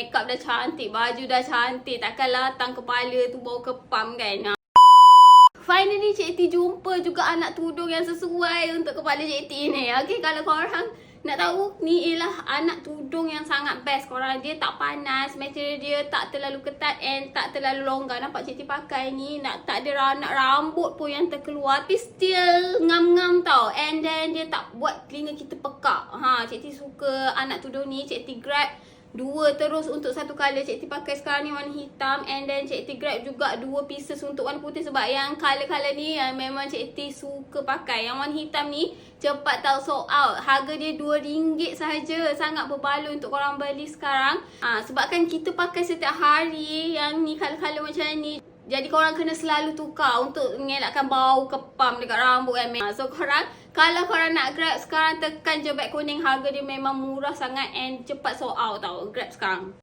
Makeup dah cantik, baju dah cantik. Takkanlah tang kepala tu bau kepam kan. Ha. Finally Cik T jumpa juga anak tudung yang sesuai untuk kepala Cik T ni. Okay, kalau korang nak tahu ni ialah anak tudung yang sangat best korang dia tak panas material dia tak terlalu ketat and tak terlalu longgar nampak Cik T pakai ni nak tak ada nak rambut pun yang terkeluar tapi still ngam-ngam tau and then dia tak buat telinga kita pekak ha Cik T suka anak tudung ni Cik T grab Dua terus untuk satu colour. Cik T pakai sekarang ni warna hitam. And then Cik T grab juga dua pieces untuk warna putih. Sebab yang colour-colour ni yang memang Cik T suka pakai. Yang warna hitam ni cepat tau sold out. Harga dia RM2 sahaja. Sangat berbaloi untuk korang beli sekarang. Ha, Sebabkan kita pakai setiap hari. Yang ni colour-colour macam ni jadi korang kena selalu tukar untuk mengelakkan bau kepam dekat rambut kan. Ha, So korang kalau korang nak grab sekarang tekan je beg kuning harga dia memang murah sangat and cepat sold out tau. Grab sekarang.